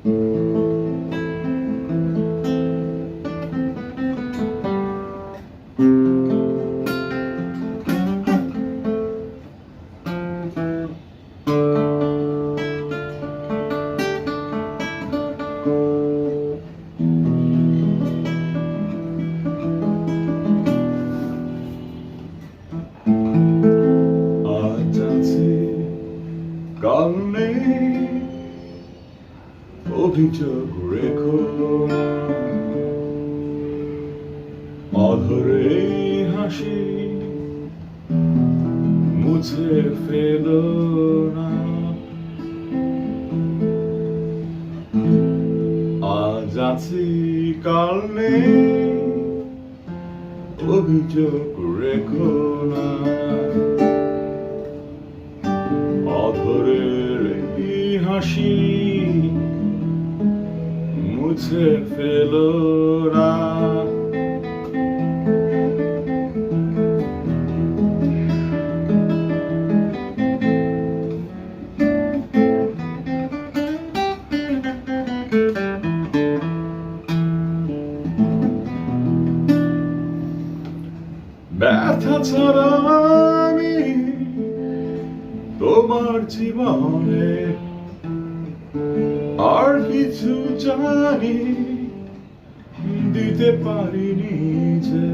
আজ আছে কাল নেই অভিযোগ রেখো। অধরে হাসি মুছে ফেলো না আজ আছি কাল নেই অভিযোগ রেখো না অধরের হাসি মুছে ফেলো না। ব্যথা ছাড়া আমি তোমার জীবনে কিছু জানি দিতে পারিনি যে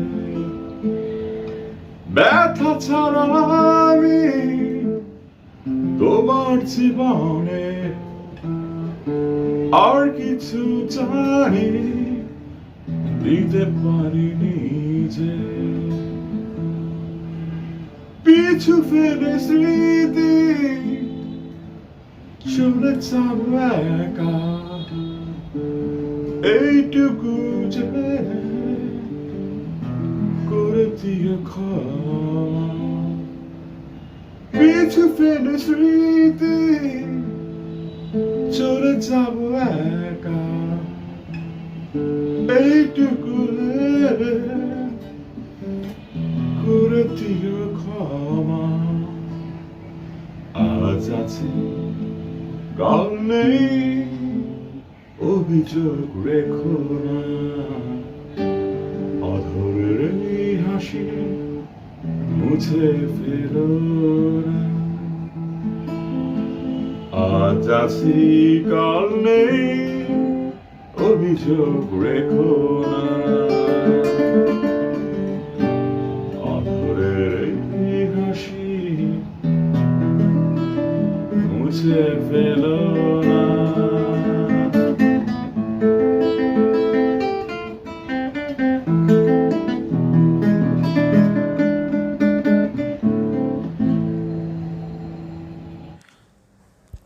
ব্যথা ছাড়া আমি তোমার জীবনে আর কিছু জানি, দিতে পারিনি যে পিছু ফেলে স্মৃতি, চলে যাব একা। এইটুকু করে ক্ষমা। পিছু ফেলে স্মৃতি, চলে যাব একা। এইটুকু করে দিও ক্ষমা। আজ আছে, কাল নেই। অভিযোগ রেখো না। অধরের এই হাসি মুছে ফেলো না। আজ আছি, কাল নেই, অভিযোগ রেখো না। অধরের এই হাসি মুছে ফেলো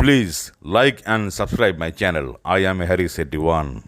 Please like and subscribe my channel. I am Harry Setti One.